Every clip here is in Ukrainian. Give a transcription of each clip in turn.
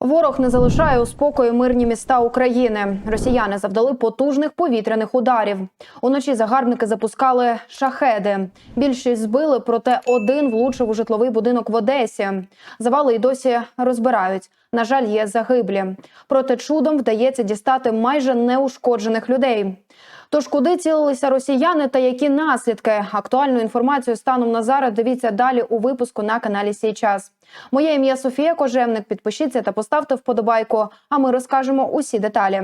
Ворог не залишає у спокої мирні міста України. Росіяни завдали потужних повітряних ударів. Уночі загарбники запускали шахеди. Більшість збили, проте один влучив у житловий будинок в Одесі. Завали й досі розбирають. На жаль, є загиблі. Проте чудом вдається дістати майже неушкоджених людей. Тож куди цілилися росіяни та які наслідки? Актуальну інформацію станом на зараз дивіться далі у випуску на каналі Сій час. Моє ім'я Софія Кожевник. Підпишіться та поставте вподобайку. А ми розкажемо усі деталі.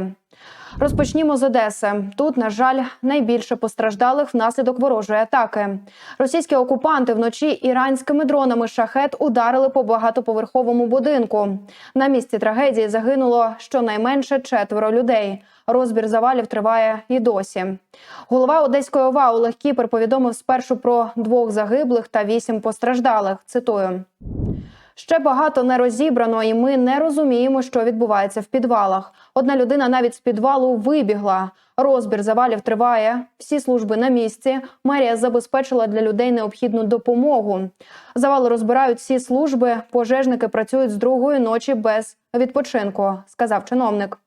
Розпочнімо з Одеси. Тут, на жаль, найбільше постраждалих внаслідок ворожої атаки. Російські окупанти вночі іранськими дронами шахет ударили по багатоповерховому будинку. На місці трагедії загинуло щонайменше четверо людей. Розбір завалів триває і досі. Голова Одеської ОВА Олег Кіпер повідомив спершу про двох загиблих та вісім постраждалих. Цитую. Ще багато не розібрано, і ми не розуміємо, що відбувається в підвалах. Одна людина навіть з підвалу вибігла. Розбір завалів триває. Всі служби на місці. Мерія забезпечила для людей необхідну допомогу. Завали розбирають всі служби. Пожежники працюють з другої ночі без відпочинку, сказав чиновник.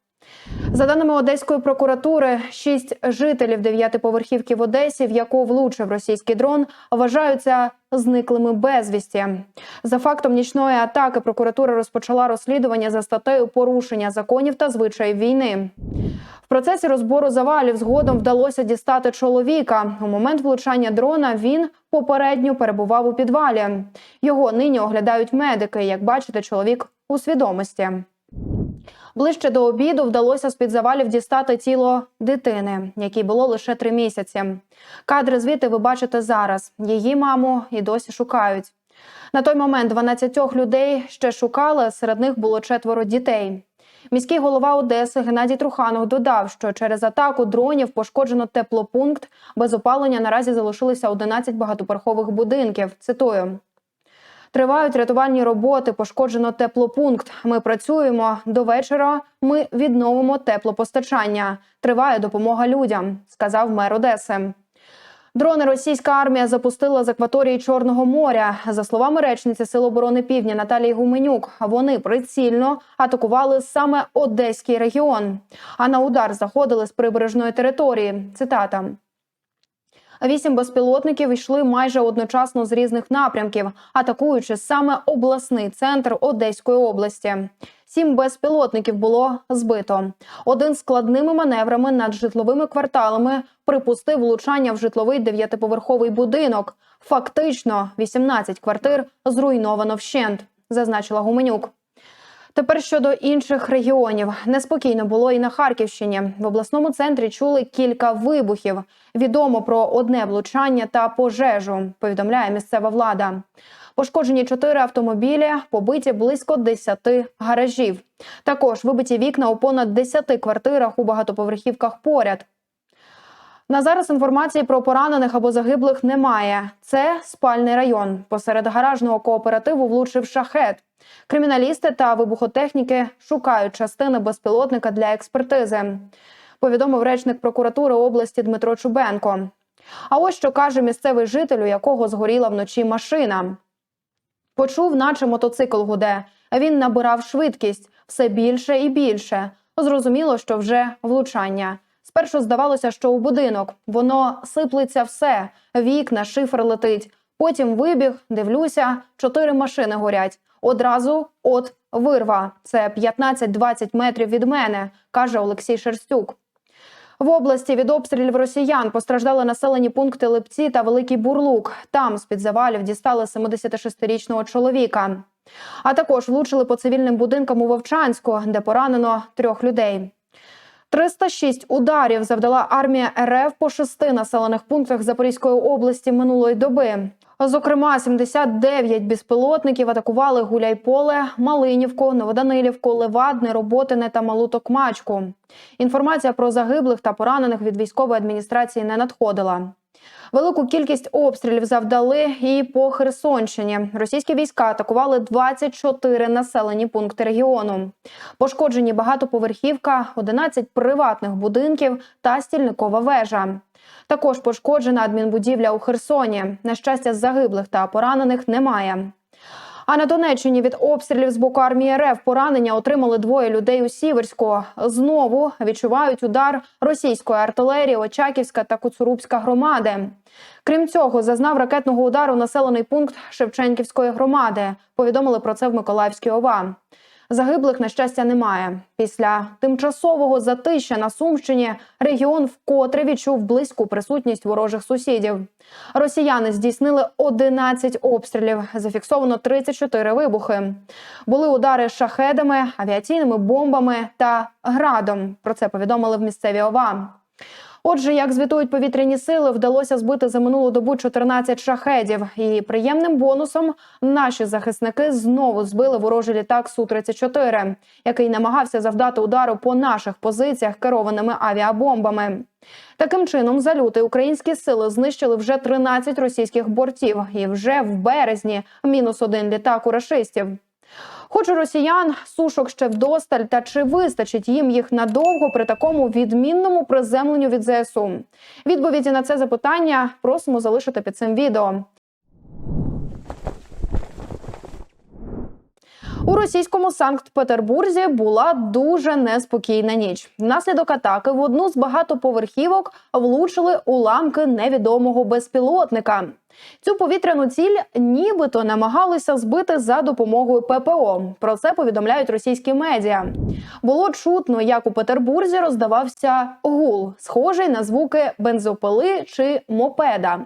За даними Одеської прокуратури, шість жителів дев'ятиповерхівки в Одесі, в яку влучив російський дрон, вважаються зниклими безвісті. За фактом нічної атаки прокуратура розпочала розслідування за статтею порушення законів та звичаїв війни. В процесі розбору завалів згодом вдалося дістати чоловіка. У момент влучання дрона він попередньо перебував у підвалі. Його нині оглядають медики. Як бачите, чоловік у свідомості. Ближче до обіду вдалося з під завалів дістати тіло дитини, якій було лише три місяці. Кадри звідти ви бачите зараз. Її маму і досі шукають. На той момент 12 людей ще шукали. Серед них було четверо дітей. Міський голова Одеси Геннадій Труханов додав, що через атаку дронів пошкоджено теплопункт. Без опалення наразі залишилися 11 багатоповерхових будинків. Цитую. Тривають рятувальні роботи, пошкоджено теплопункт. Ми працюємо до вечора. Ми відновимо теплопостачання. Триває допомога людям, сказав мер Одеси. Дрони російська армія запустила з акваторії Чорного моря. За словами речниці Сил оборони Півдня Наталії Гуменюк, вони прицільно атакували саме Одеський регіон. А на удар заходили з прибережної території. Цитата. Вісім безпілотників йшли майже одночасно з різних напрямків, атакуючи саме обласний центр Одеської області. Сім безпілотників було збито. Один складними маневрами над житловими кварталами припустив влучання в житловий дев'ятиповерховий будинок. Фактично, 18 квартир зруйновано вщент, зазначила Гуменюк. Тепер щодо інших регіонів неспокійно було і на Харківщині. В обласному центрі чули кілька вибухів. Відомо про одне влучання та пожежу. Повідомляє місцева влада. Пошкоджені чотири автомобілі, побиті близько 10 гаражів. Також вибиті вікна у понад 10 квартирах у багатоповерхівках поряд. На зараз інформації про поранених або загиблих немає. Це спальний район. Посеред гаражного кооперативу влучив шахет. Криміналісти та вибухотехніки шукають частини безпілотника для експертизи. Повідомив речник прокуратури області Дмитро Чубенко. А ось що каже місцевий житель, у якого згоріла вночі машина. Почув, наче мотоцикл гуде. Він набирав швидкість все більше і більше. Зрозуміло, що вже влучання. Спершу здавалося, що у будинок воно сиплеться все, вікна, шифер летить. Потім вибіг, дивлюся, чотири машини горять. Одразу от вирва. Це 15-20 метрів від мене, каже Олексій Шерстюк. В області від обстрілів росіян постраждали населені пункти Липці та Великий Бурлук. Там з під завалів дістали 76-річного чоловіка. А також влучили по цивільним будинкам у Вовчанську, де поранено трьох людей. 306 ударів завдала армія РФ по шести населених пунктах Запорізької області минулої доби. Зокрема, 79 безпілотників атакували Гуляйполе, Малинівку, Новоданилівку, Левадне, Роботине та Малу Токмачку. Інформація про загиблих та поранених від військової адміністрації не надходила. Велику кількість обстрілів завдали і по Херсонщині. Російські війська атакували 24 населені пункти регіону. Пошкоджені багатоповерхівка, 11 приватних будинків та стільникова вежа. Також пошкоджена адмінбудівля у Херсоні. На щастя, загиблих та поранених немає. А на Донеччині від обстрілів з боку армії РФ поранення отримали двоє людей у Сіверську. Знову відчувають удар російської артилерії Очаківська та Куцурубська громади. Крім цього, зазнав ракетного удару населений пункт Шевченківської громади. Повідомили про це в Миколаївській ОВА. Загиблих, на щастя, немає. Після тимчасового затища на Сумщині регіон вкотре відчув близьку присутність ворожих сусідів. Росіяни здійснили 11 обстрілів, зафіксовано 34 вибухи. Були удари шахедами, авіаційними бомбами та градом. Про це повідомили в місцевій ОВА. Отже, як звітують повітряні сили, вдалося збити за минулу добу 14 шахедів. І приємним бонусом наші захисники знову збили ворожий літак су 34 який намагався завдати удару по наших позиціях керованими авіабомбами. Таким чином, за лютий українські сили знищили вже 13 російських бортів, і вже в березні мінус один літак у рашистів. Хоч у росіян сушок ще вдосталь, та чи вистачить їм їх надовго при такому відмінному приземленню від ЗСУ? Відповіді на це запитання просимо залишити під цим відео. У російському Санкт-Петербурзі була дуже неспокійна ніч. Внаслідок атаки в одну з багатоповерхівок влучили уламки невідомого безпілотника. Цю повітряну ціль нібито намагалися збити за допомогою ППО. Про це повідомляють російські медіа. Було чутно, як у Петербурзі роздавався гул, схожий на звуки бензопили чи мопеда.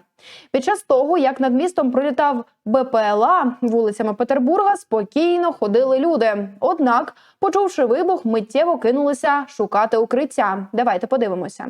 Під час того, як над містом пролітав БПЛА вулицями Петербурга, спокійно ходили люди. Однак, почувши вибух, миттєво кинулися шукати укриття. Давайте подивимося.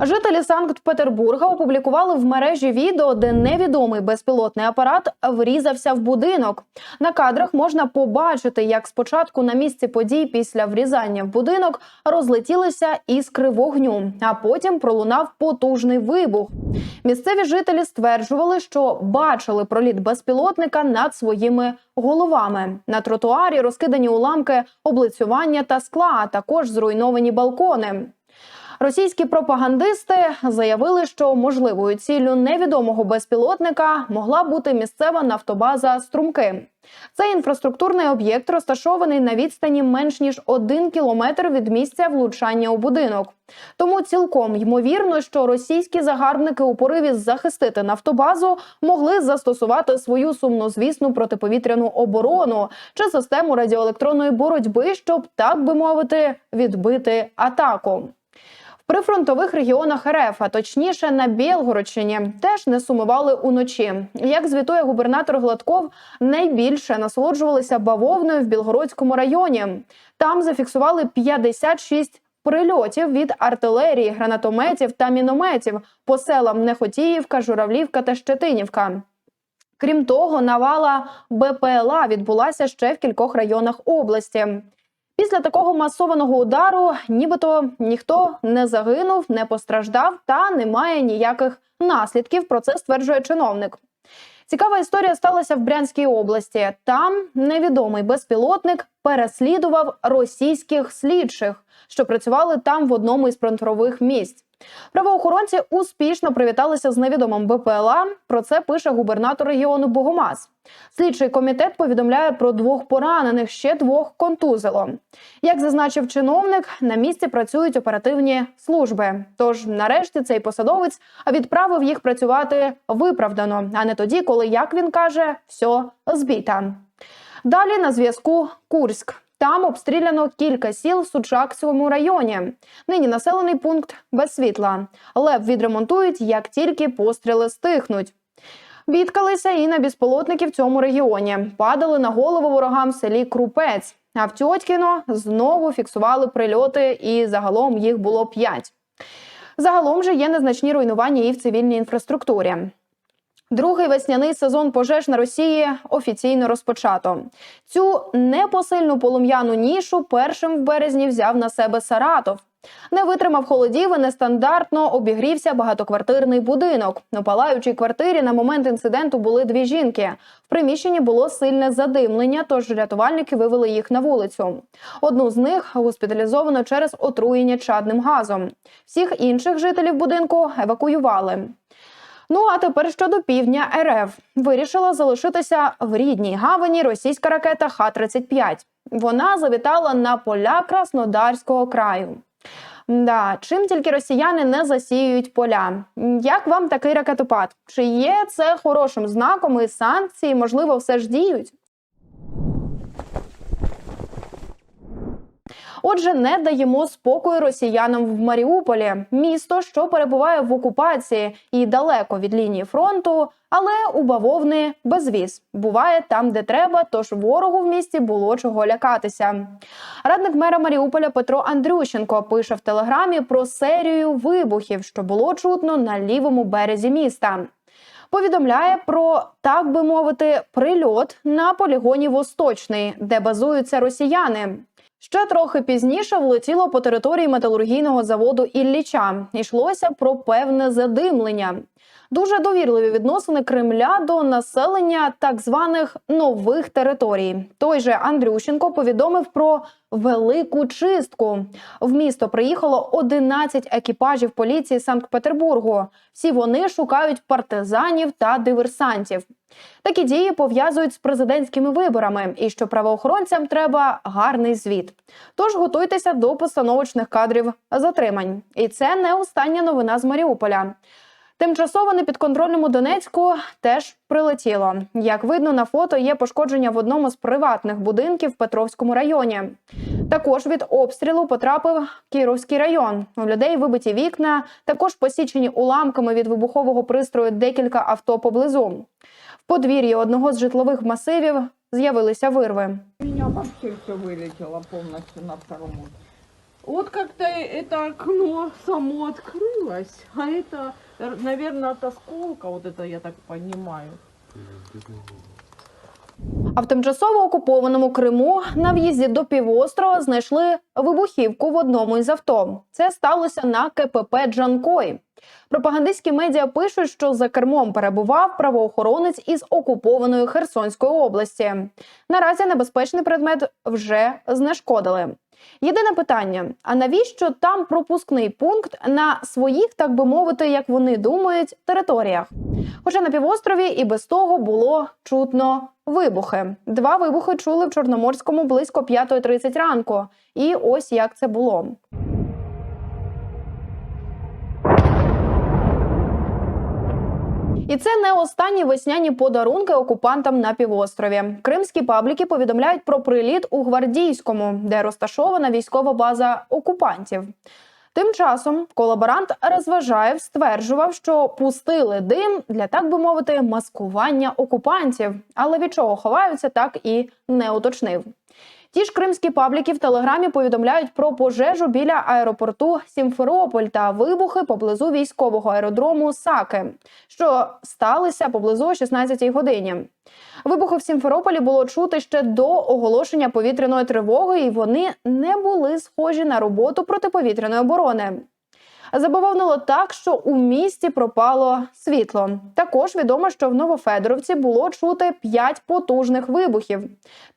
Жителі Санкт-Петербурга опублікували в мережі відео, де невідомий безпілотний апарат врізався в будинок. На кадрах можна побачити, як спочатку на місці подій після врізання в будинок розлетілися іскри вогню, а потім пролунав потужний вибух. Місцеві жителі стверджували, що бачили проліт безпілотника над своїми головами. На тротуарі розкидані уламки облицювання та скла, а також зруйновані балкони. Російські пропагандисти заявили, що можливою ціллю невідомого безпілотника могла бути місцева нафтобаза Струмки. Цей інфраструктурний об'єкт розташований на відстані менш ніж один кілометр від місця влучання у будинок. Тому цілком ймовірно, що російські загарбники у пориві захистити нафтобазу могли застосувати свою сумнозвісну протиповітряну оборону чи систему радіоелектронної боротьби, щоб так би мовити відбити атаку. В прифронтових регіонах РФ, а точніше на Білгородщині, теж не сумували уночі. Як звітує губернатор Гладков, найбільше насолоджувалися бавовною в Білгородському районі. Там зафіксували 56 прильотів від артилерії, гранатометів та мінометів по селам Нехотіївка, Журавлівка та Щетинівка. Крім того, навала БПЛА відбулася ще в кількох районах області. Після такого масованого удару, нібито ніхто не загинув, не постраждав та немає ніяких наслідків. Про це стверджує чиновник. Цікава історія сталася в Брянській області. Там невідомий безпілотник переслідував російських слідчих, що працювали там в одному із фронтових місць. Правоохоронці успішно привіталися з невідомим БПЛА. Про це пише губернатор регіону Богомаз. Слідчий комітет повідомляє про двох поранених, ще двох контузило. Як зазначив чиновник, на місці працюють оперативні служби. Тож, нарешті, цей посадовець відправив їх працювати виправдано, а не тоді, коли, як він каже, все збіта. Далі на зв'язку Курськ. Там обстріляно кілька сіл в Сучакському районі. Нині населений пункт без світла. Лев відремонтують, як тільки постріли стихнуть. Бідкалися і на безполотники в цьому регіоні. Падали на голову ворогам в селі Крупець. А в Тьоткіно знову фіксували прильоти, і загалом їх було п'ять. Загалом же є незначні руйнування і в цивільній інфраструктурі. Другий весняний сезон пожеж на Росії офіційно розпочато. Цю непосильну полум'яну нішу першим в березні взяв на себе Саратов. Не витримав холодів і нестандартно обігрівся багатоквартирний будинок. У палаючій квартирі на момент інциденту були дві жінки. В приміщенні було сильне задимлення, тож рятувальники вивели їх на вулицю. Одну з них госпіталізовано через отруєння чадним газом. Всіх інших жителів будинку евакуювали. Ну а тепер щодо півдня РФ вирішила залишитися в рідній гавані російська ракета Х-35. Вона завітала на поля Краснодарського краю. Да, чим тільки росіяни не засіюють поля. Як вам такий ракетопад? Чи є це хорошим знаком і санкції, можливо, все ж діють? Отже, не даємо спокою росіянам в Маріуполі, місто, що перебуває в окупації і далеко від лінії фронту, але у бавовни безвіз. Буває там, де треба, тож ворогу в місті було чого лякатися. Радник мера Маріуполя Петро Андрющенко пише в телеграмі про серію вибухів, що було чутно на лівому березі міста. Повідомляє про так би мовити прильот на полігоні Восточний, де базуються росіяни. Ще трохи пізніше влетіло по території металургійного заводу Ілліча. Йшлося про певне задимлення. Дуже довірливі відносини Кремля до населення так званих нових територій. Той же Андрющенко повідомив про велику чистку. В місто приїхало 11 екіпажів поліції Санкт-Петербургу. Всі вони шукають партизанів та диверсантів. Такі дії пов'язують з президентськими виборами, і що правоохоронцям треба гарний звіт. Тож готуйтеся до постановочних кадрів затримань. І це не остання новина з Маріуполя. Тимчасово непідконтрольному Донецьку теж прилетіло. Як видно на фото, є пошкодження в одному з приватних будинків в Петровському районі. Також від обстрілу потрапив Кіровський район. У людей вибиті вікна, також посічені уламками від вибухового пристрою декілька авто поблизу. В подвір'ї одного з житлових масивів з'явилися вирви. У вообще все полностью на втором этаже. Вот как-то это окно само открылось, а это, наверное, от осколка, вот это я так понимаю. А в тимчасово окупованому Криму на в'їзді до півострова знайшли вибухівку в одному із авто. Це сталося на КПП Джанкой. Пропагандистські медіа пишуть, що за кермом перебував правоохоронець із окупованої Херсонської області. Наразі небезпечний предмет вже знешкодили. Єдине питання: а навіщо там пропускний пункт на своїх, так би мовити, як вони думають, територіях? Хоча на півострові і без того було чутно вибухи. Два вибухи чули в Чорноморському близько 5.30 ранку. І ось як це було. І це не останні весняні подарунки окупантам на півострові. Кримські пабліки повідомляють про приліт у гвардійському, де розташована військова база окупантів. Тим часом колаборант Розважаєв стверджував, що пустили дим для так би мовити маскування окупантів, але від чого ховаються, так і не уточнив. Ті ж кримські пабліки в телеграмі повідомляють про пожежу біля аеропорту Сімферополь та вибухи поблизу військового аеродрому Саки, що сталися поблизу о 16-й годині. Вибухи в Сімферополі було чути ще до оголошення повітряної тривоги, і вони не були схожі на роботу протиповітряної оборони. Забавовнило так, що у місті пропало світло. Також відомо, що в Новофедоровці було чути п'ять потужних вибухів.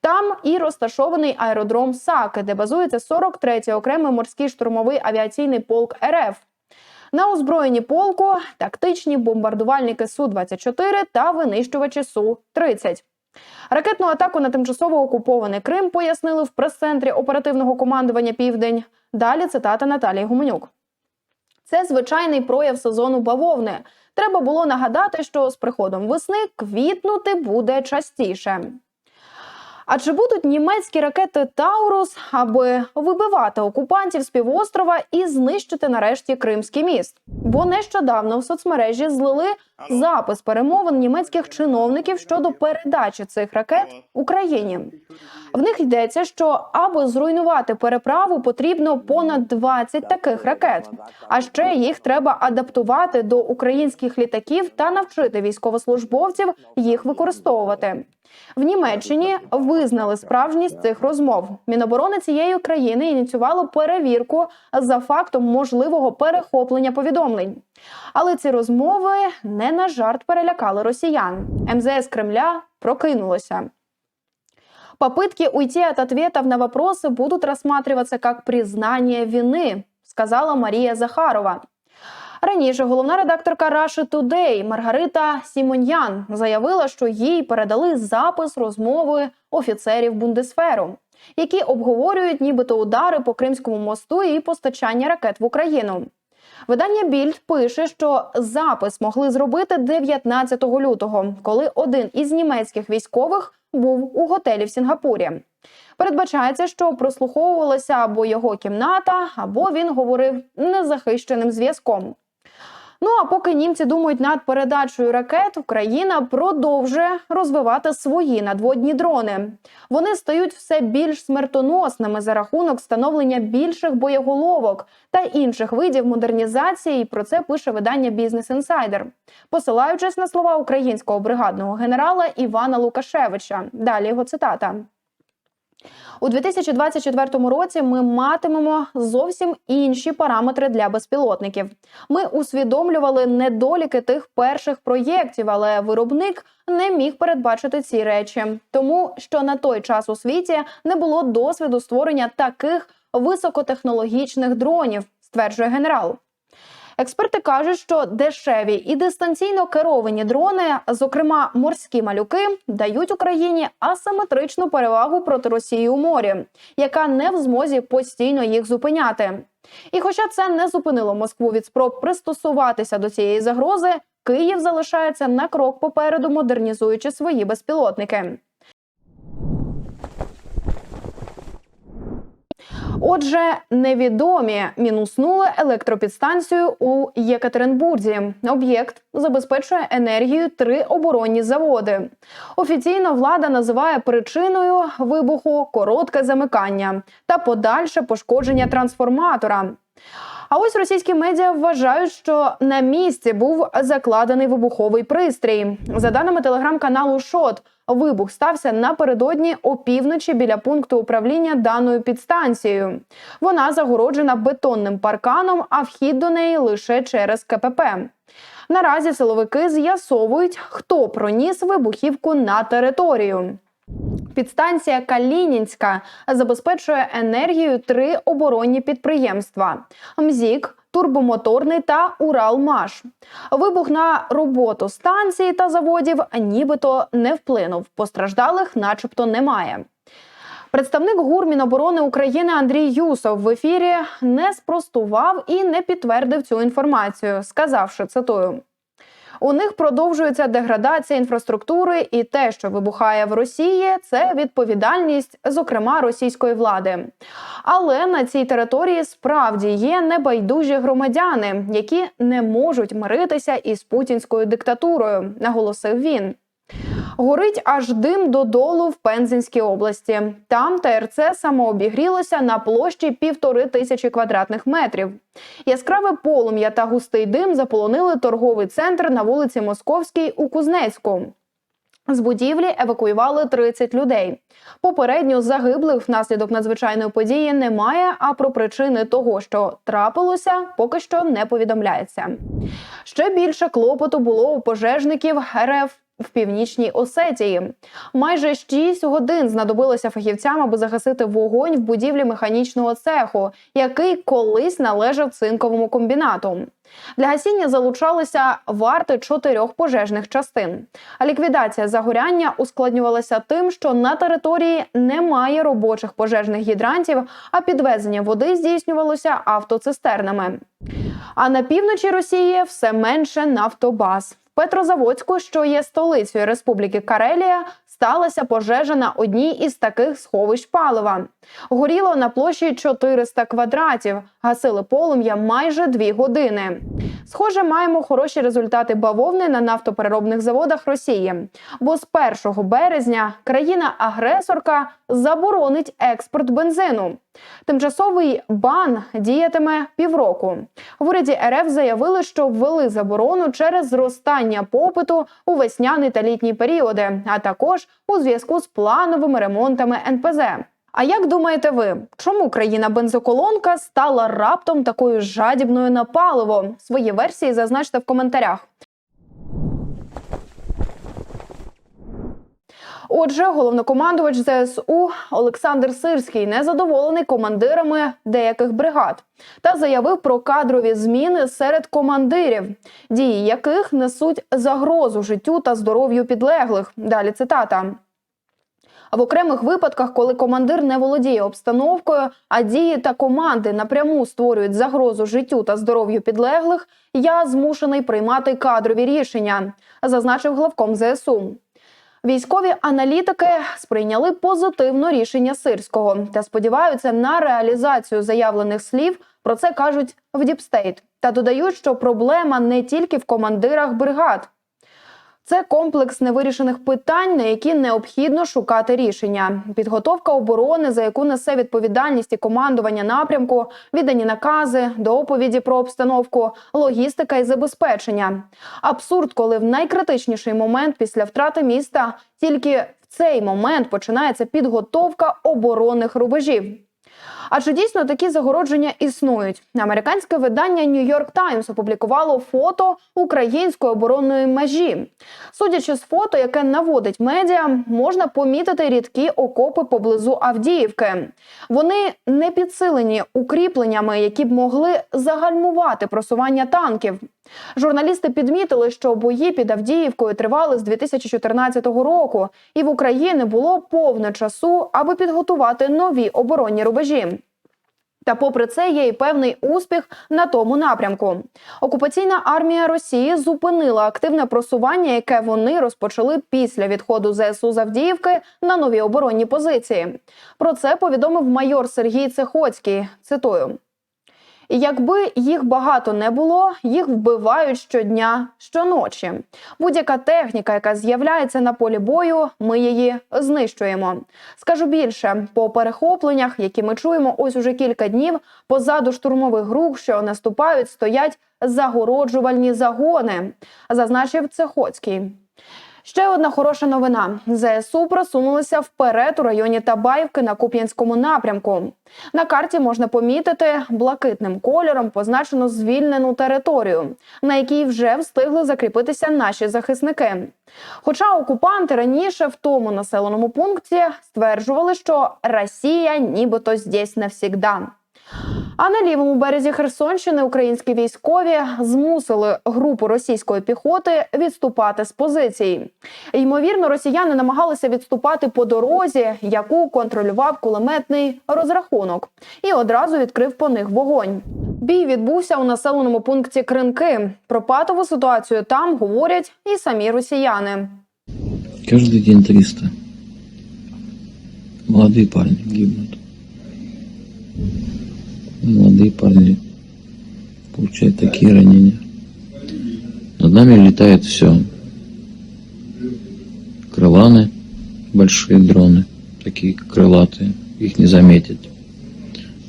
Там і розташований аеродром Саки, де базується 43-й окремий морський штурмовий авіаційний полк РФ. На озброєнні полку тактичні бомбардувальники Су-24 та винищувачі Су-30. Ракетну атаку на тимчасово окупований Крим пояснили в прес-центрі оперативного командування Південь. Далі цитата Наталії Гуменюк. Це звичайний прояв сезону бавовни. Треба було нагадати, що з приходом весни квітнути буде частіше. А чи будуть німецькі ракети Таурус, аби вибивати окупантів з півострова і знищити нарешті Кримський міст? Бо нещодавно в соцмережі злили запис перемовин німецьких чиновників щодо передачі цих ракет Україні. В них йдеться, що аби зруйнувати переправу, потрібно понад 20 таких ракет. А ще їх треба адаптувати до українських літаків та навчити військовослужбовців їх використовувати. В Німеччині визнали справжність цих розмов. Міноборони цієї країни ініціювало перевірку за фактом можливого перехоплення повідомлень. Але ці розмови не на жарт перелякали росіян. МЗС Кремля прокинулося. Попытки уйти от ответов на вопросы будут рассматриваться как признание вины, сказала Марія Захарова. Раніше головна редакторка Russia Today Маргарита Сімоньян заявила, що їй передали запис розмови офіцерів Бундесферу, які обговорюють нібито удари по Кримському мосту і постачання ракет в Україну. Видання Більд пише, що запис могли зробити 19 лютого, коли один із німецьких військових був у готелі в Сінгапурі. Передбачається, що прослуховувалася або його кімната, або він говорив незахищеним зв'язком. Ну а поки німці думають над передачею ракет, Україна продовжує розвивати свої надводні дрони. Вони стають все більш смертоносними за рахунок встановлення більших боєголовок та інших видів модернізації. Про це пише видання Бізнес Інсайдер, посилаючись на слова українського бригадного генерала Івана Лукашевича. Далі його цитата. У 2024 році ми матимемо зовсім інші параметри для безпілотників. Ми усвідомлювали недоліки тих перших проєктів, але виробник не міг передбачити ці речі, тому що на той час у світі не було досвіду створення таких високотехнологічних дронів, стверджує генерал. Експерти кажуть, що дешеві і дистанційно керовані дрони, зокрема морські малюки, дають Україні асиметричну перевагу проти Росії у морі, яка не в змозі постійно їх зупиняти. І хоча це не зупинило Москву від спроб пристосуватися до цієї загрози, Київ залишається на крок попереду, модернізуючи свої безпілотники. Отже, невідомі мінуснули електропідстанцію у Єкатеринбурзі. Об'єкт забезпечує енергію три оборонні заводи. Офіційно влада називає причиною вибуху коротке замикання та подальше пошкодження трансформатора. А ось російські медіа вважають, що на місці був закладений вибуховий пристрій. За даними телеграм-каналу Шот, вибух стався напередодні опівночі біля пункту управління даною підстанцією. Вона загороджена бетонним парканом, а вхід до неї лише через КПП. Наразі силовики з'ясовують, хто проніс вибухівку на територію. Підстанція Калінінська забезпечує енергію три оборонні підприємства: МЗІК, Турбомоторний та Уралмаш. Вибух на роботу станції та заводів нібито не вплинув. Постраждалих, начебто, немає. Представник ГУР Міноборони України Андрій Юсов в ефірі не спростував і не підтвердив цю інформацію, сказавши цитую. У них продовжується деградація інфраструктури, і те, що вибухає в Росії, це відповідальність, зокрема російської влади. Але на цій території справді є небайдужі громадяни, які не можуть миритися із путінською диктатурою, наголосив він. Горить аж дим додолу в Пензенській області. Там ТРЦ самообігрілося на площі півтори тисячі квадратних метрів. Яскраве полум'я та густий дим заполонили торговий центр на вулиці Московській у Кузнецьку. З будівлі евакуювали 30 людей. Попередньо загиблих внаслідок надзвичайної події немає. А про причини того, що трапилося, поки що не повідомляється. Ще більше клопоту було у пожежників РФ в північній Осетії. Майже 6 годин знадобилося фахівцям, аби загасити вогонь в будівлі механічного цеху, який колись належав цинковому комбінату. Для гасіння залучалися варти чотирьох пожежних частин. А ліквідація загоряння ускладнювалася тим, що на території немає робочих пожежних гідрантів, а підвезення води здійснювалося автоцистернами. А на півночі Росії все менше нафтобаз. Петрозаводську, що є столицею Республіки Карелія, сталася пожежа на одній із таких сховищ палива. Горіло на площі 400 квадратів, гасили полум'я майже дві години. Схоже, маємо хороші результати бавовни на нафтопереробних заводах Росії. Бо з 1 березня країна-агресорка заборонить експорт бензину. Тимчасовий бан діятиме півроку. В уряді РФ заявили, що ввели заборону через зростання попиту у весняний та літній періоди, а також у зв'язку з плановими ремонтами НПЗ. А як думаєте ви, чому країна бензоколонка стала раптом такою жадібною на паливо? Свої версії зазначте в коментарях. Отже, головнокомандувач ЗСУ Олександр Сирський незадоволений командирами деяких бригад та заявив про кадрові зміни серед командирів, дії яких несуть загрозу життю та здоров'ю підлеглих. Далі цитата. А в окремих випадках, коли командир не володіє обстановкою, а дії та команди напряму створюють загрозу життю та здоров'ю підлеглих, я змушений приймати кадрові рішення, зазначив главком ЗСУ. Військові аналітики сприйняли позитивно рішення Сирського та сподіваються на реалізацію заявлених слів. Про це кажуть в Діпстейт та додають, що проблема не тільки в командирах бригад. Це комплекс невирішених питань, на які необхідно шукати рішення. Підготовка оборони, за яку несе відповідальність і командування напрямку, віддані накази, доповіді про обстановку, логістика і забезпечення. Абсурд, коли в найкритичніший момент після втрати міста тільки в цей момент починається підготовка оборонних рубежів. А чи дійсно такі загородження існують? Американське видання New York Times опублікувало фото української оборонної межі. Судячи з фото, яке наводить медіа, можна помітити рідкі окопи поблизу Авдіївки. Вони не підсилені укріпленнями, які б могли загальмувати просування танків. Журналісти підмітили, що бої під Авдіївкою тривали з 2014 року, і в Україні було повне часу, аби підготувати нові оборонні рубежі. Та попри це є і певний успіх на тому напрямку. Окупаційна армія Росії зупинила активне просування, яке вони розпочали після відходу ЗСУ з Авдіївки на нові оборонні позиції. Про це повідомив майор Сергій Цехоцький. Цитую. І якби їх багато не було, їх вбивають щодня, щоночі. Будь-яка техніка, яка з'являється на полі бою, ми її знищуємо. Скажу більше, по перехопленнях, які ми чуємо ось уже кілька днів, позаду штурмових груп, що наступають, стоять загороджувальні загони, зазначив Цехоцький. Ще одна хороша новина: ЗСУ просунулися вперед у районі Табаївки на Куп'янському напрямку. На карті можна помітити блакитним кольором позначену звільнену територію, на якій вже встигли закріпитися наші захисники. Хоча окупанти раніше в тому населеному пункті стверджували, що Росія нібито здесь навсігда. А на лівому березі Херсонщини українські військові змусили групу російської піхоти відступати з позицій. Ймовірно, росіяни намагалися відступати по дорозі, яку контролював кулеметний розрахунок, і одразу відкрив по них вогонь. Бій відбувся у населеному пункті Кринки. Про патову ситуацію там говорять і самі росіяни. Каждый день 300. Молодые парни гибнут. Молодые парни получают такие ранения. Над нами летает все. Крыланы, большие дроны, такие крылатые, их не заметить.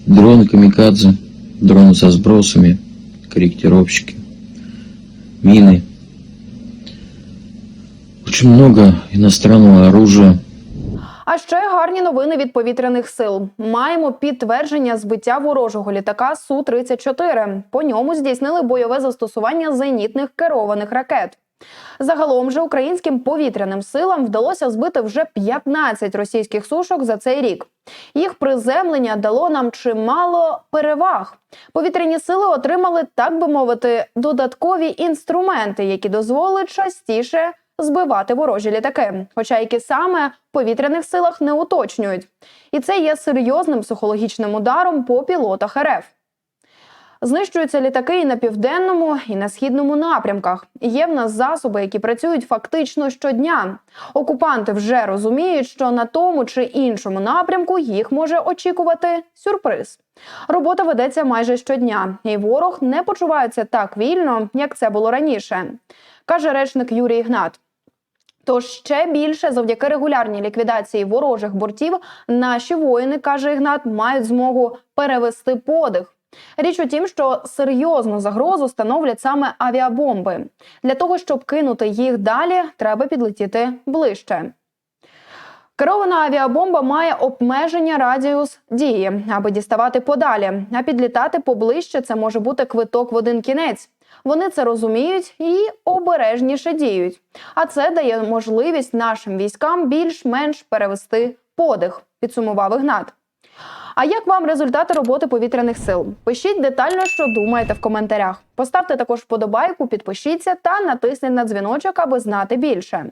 Дроны камикадзе, дроны со сбросами, корректировщики, мины. Очень много иностранного оружия. Ще гарні новини від повітряних сил. Маємо підтвердження збиття ворожого літака су 34 По ньому здійснили бойове застосування зенітних керованих ракет. Загалом же українським повітряним силам вдалося збити вже 15 російських сушок за цей рік. Їх приземлення дало нам чимало переваг. Повітряні сили отримали, так би мовити, додаткові інструменти, які дозволять частіше збивати ворожі літаки, хоча які саме в повітряних силах не уточнюють. І це є серйозним психологічним ударом по пілотах РФ. Знищуються літаки і на південному, і на східному напрямках. Є в нас засоби, які працюють фактично щодня. Окупанти вже розуміють, що на тому чи іншому напрямку їх може очікувати сюрприз. Робота ведеться майже щодня, і ворог не почувається так вільно, як це було раніше, каже речник Юрій Ігнат. Тож ще більше завдяки регулярній ліквідації ворожих бортів наші воїни, каже Ігнат, мають змогу перевести подих. Річ у тім, що серйозну загрозу становлять саме авіабомби. Для того, щоб кинути їх далі, треба підлетіти ближче. Керована авіабомба має обмеження радіус дії, аби діставати подалі. А підлітати поближче це може бути квиток в один кінець. Вони це розуміють і обережніше діють. А це дає можливість нашим військам більш-менш перевести подих, підсумував Ігнат. А як вам результати роботи повітряних сил? Пишіть детально, що думаєте в коментарях. Поставте також вподобайку, підпишіться та натисніть на дзвіночок, аби знати більше.